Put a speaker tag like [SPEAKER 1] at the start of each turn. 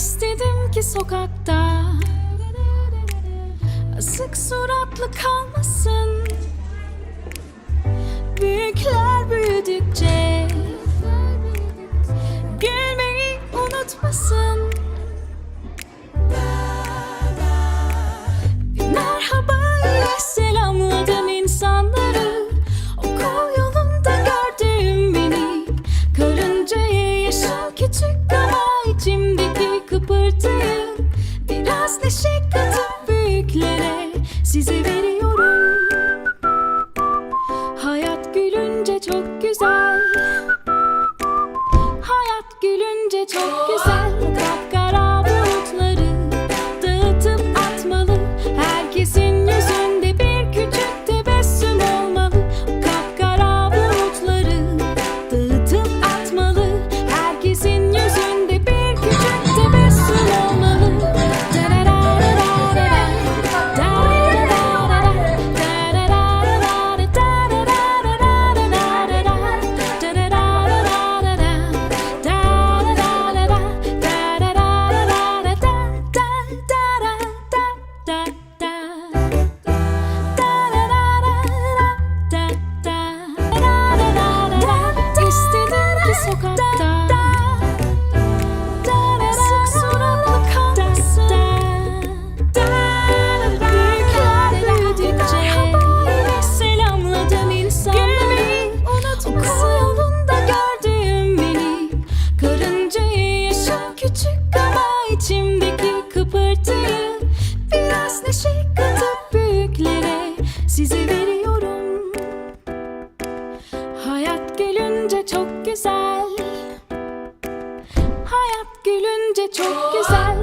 [SPEAKER 1] istedim ki sokakta Asık suratlı kalmasın. Büyükler büyüdükçe Gülmeyi unutmasın. Kıpırtıyı Biraz neşe katıp büyüklere size veriyorum. Hayat gülünce çok güzel. Hayat gülünce çok güzel küçük Biraz neşe katıp büyüklere size veriyorum. Hayat gülünce çok güzel. Hayat gülünce çok güzel